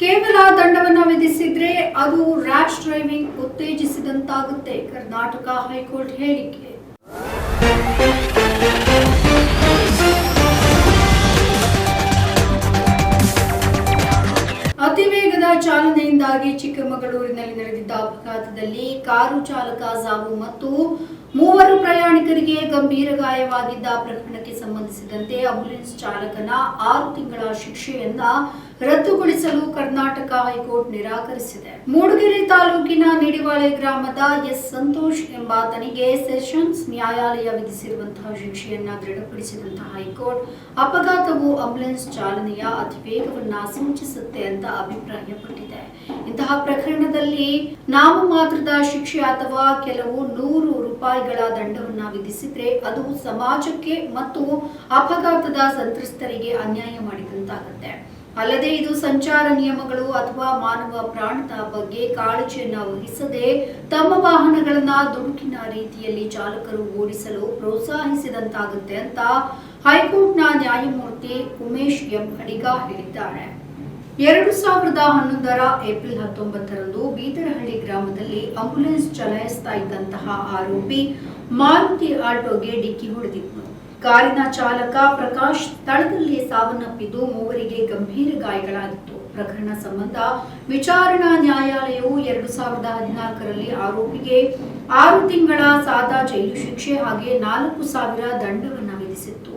ಕೇವಲ ದಂಡವನ್ನು ವಿಧಿಸಿದ್ರೆ ಅದು ರ್ಯಾಶ್ ಡ್ರೈವಿಂಗ್ ಉತ್ತೇಜಿಸಿದಂತಾಗುತ್ತೆ, ಕರ್ನಾಟಕ ಹೈಕೋರ್ಟ್ ಹೇಳಿಕೆ. ಅತಿ ವೇಗದ ಚಾಲನೆಯಿಂದಾಗಿ ಚಿಕ್ಕಮಗಳೂರಿನಲ್ಲಿ ನಡೆದಿದ್ದ ಅಪಘಾತದಲ್ಲಿ ಕಾರು ಚಾಲಕ ಸಾವು ಮತ್ತು ಮೂವರು ಪ್ರಯಾಣಿಕರಿಗೆ ಗಂಭೀರ ಗಾಯವಾಗಿದ್ದ ಪ್ರಕರಣಕ್ಕೆ ಸಂಬಂಧಿಸಿದಂತೆ ಆಂಬ್ಯುಲೆನ್ಸ್ ಚಾಲಕನ ಆರು ತಿಂಗಳ ಶಿಕ್ಷೆಯನ್ನ ರದ್ದುಗೊಳಿಸಲು ಕರ್ನಾಟಕ ಹೈಕೋರ್ಟ್ ನಿರಾಕರಿಸಿದೆ. ಮೂಡಿಗೆರೆ ತಾಲೂಕಿನ ನಿಡಿವಾಳೆ ಗ್ರಾಮದ ಎಸ್ ಸಂತೋಷ್ ಎಂಬಾತನಿಗೆ ಸೆಷನ್ಸ್ ನ್ಯಾಯಾಲಯ ವಿಧಿಸಿರುವಂತಹ ಶಿಕ್ಷೆಯನ್ನ ದೃಢಪಡಿಸಿದಂತಹ ಹೈಕೋರ್ಟ್, ಅಪಘಾತವು ಆಂಬುಲೆನ್ಸ್ ಚಾಲನೆಯ ಅತಿವೇಗವನ್ನ ಸೂಚಿಸುತ್ತೆ ಅಂತ ಅಭಿಪ್ರಾಯಪಟ್ಟಿದೆ. ಇಂತಹ ಪ್ರಕರಣದಲ್ಲಿ ನಾಮಮಾತ್ರದ ಶಿಕ್ಷೆ ಅಥವಾ ಕೆಲವು ನೂರು ರೂಪಾಯಿಗಳ ದಂಡವನ್ನ ವಿಧಿಸಿದ್ರೆ ಅದು ಸಮಾಜಕ್ಕೆ ಮತ್ತು ಅಪಘಾತದ ಸಂತ್ರಸ್ತರಿಗೆ ಅನ್ಯಾಯ ಮಾಡಿದಂತಾಗುತ್ತೆ. ಅಲ್ಲದೆ ಇದು ಸಂಚಾರ ನಿಯಮಗಳು ಅಥವಾ ಮಾನವ ಪ್ರಾಣದ ಬಗ್ಗೆ ಕಾಳಜಿಯನ್ನ ವಹಿಸದೆ ತಮ್ಮ ವಾಹನಗಳನ್ನ ದುಡುಕಿನ ರೀತಿಯಲ್ಲಿ ಚಾಲಕರು ಓಡಿಸಲು ಪ್ರೋತ್ಸಾಹಿಸಿದಂತಾಗುತ್ತೆ ಅಂತ ಹೈಕೋರ್ಟ್ನ ನ್ಯಾಯಮೂರ್ತಿ ಉಮೇಶ್ ಎಂ ಅಡಿಗ ಹೇಳಿದ್ದಾರೆ ಎರಡು ಸಾವಿರದ ಹನ್ನೊಂದರ ಏಪ್ರಿಲ್ ಹತ್ತೊಂಬತ್ತರಂದು ಬೀದರಹಳ್ಳಿ ಗ್ರಾಮದಲ್ಲಿ ಆಂಬ್ಯುಲೆನ್ಸ್ ಚಲಾಯಿಸ್ತಾ ಇದ್ದಂತಹ ಆರೋಪಿ ಮಾರುತಿ ಆಟೋಗೆ ಡಿಕ್ಕಿ ಹೊಡೆದಿತ್ತು ಕಾರಿನ ಚಾಲಕ ಪ್ರಕಾಶ್ ಸ್ಥಳದಲ್ಲಿಯೇ ಸಾವನ್ನಪ್ಪಿದ್ದು ಮೂವರಿಗೆ ಗಂಭೀರ ಗಾಯಗಳಾಗಿತ್ತು. ಪ್ರಕರಣ ಸಂಬಂಧ ವಿಚಾರಣಾ ನ್ಯಾಯಾಲಯವು ಎರಡು ಸಾವಿರದ ಹದಿನಾಲ್ಕರಲ್ಲಿ ಆರೋಪಿಗೆ ಆರು ತಿಂಗಳ ಸಾದಾ ಜೈಲು ಶಿಕ್ಷೆ ಹಾಗೆ ನಾಲ್ಕು ಸಾವಿರ ದಂಡವನ್ನು ವಿಧಿಸಿತ್ತು.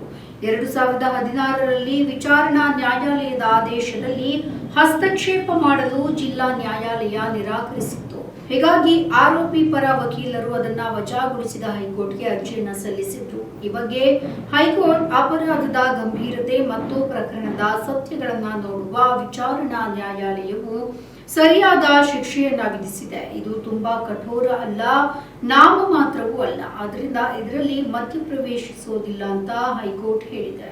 ಎರಡು ಸಾವಿರದ ಹದಿನಾರರಲ್ಲಿ ವಿಚಾರಣಾ ನ್ಯಾಯಾಲಯದ ಆದೇಶದಲ್ಲಿ ಹಸ್ತಕ್ಷೇಪ ಮಾಡಲು ಜಿಲ್ಲಾ ನ್ಯಾಯಾಲಯ ನಿರಾಕರಿಸಿತ್ತು. ಹೀಗಾಗಿ ಆರೋಪಿ ಪರ ವಕೀಲರು ಅದನ್ನ ವಜಾಗೊಳಿಸಿದ ಹೈಕೋರ್ಟ್ಗೆ ಅರ್ಜಿಯನ್ನ ಸಲ್ಲಿಸಿದ್ರು. ಈ ಬಗ್ಗೆ ಹೈಕೋರ್ಟ್ ಅಪರಾಧದ ಗಂಭೀರತೆ ಮತ್ತು ಪ್ರಕರಣದ ಸತ್ಯಗಳನ್ನ ನೋಡುವ ವಿಚಾರಣಾ ನ್ಯಾಯಾಲಯವು ಸರಿಯಾದ ಶಿಕ್ಷೆಯನ್ನ ವಿಧಿಸಿದೆ. ಇದು ತುಂಬಾ ಕಠೋರ ಅಲ್ಲ, ನಾಮ ಮಾತ್ರವೂ ಅಲ್ಲ. ಆದ್ರಿಂದ ಇದರಲ್ಲಿ ಮಧ್ಯಪ್ರವೇಶಿಸೋದಿಲ್ಲ ಅಂತ ಹೈಕೋರ್ಟ್ ಹೇಳಿದೆ.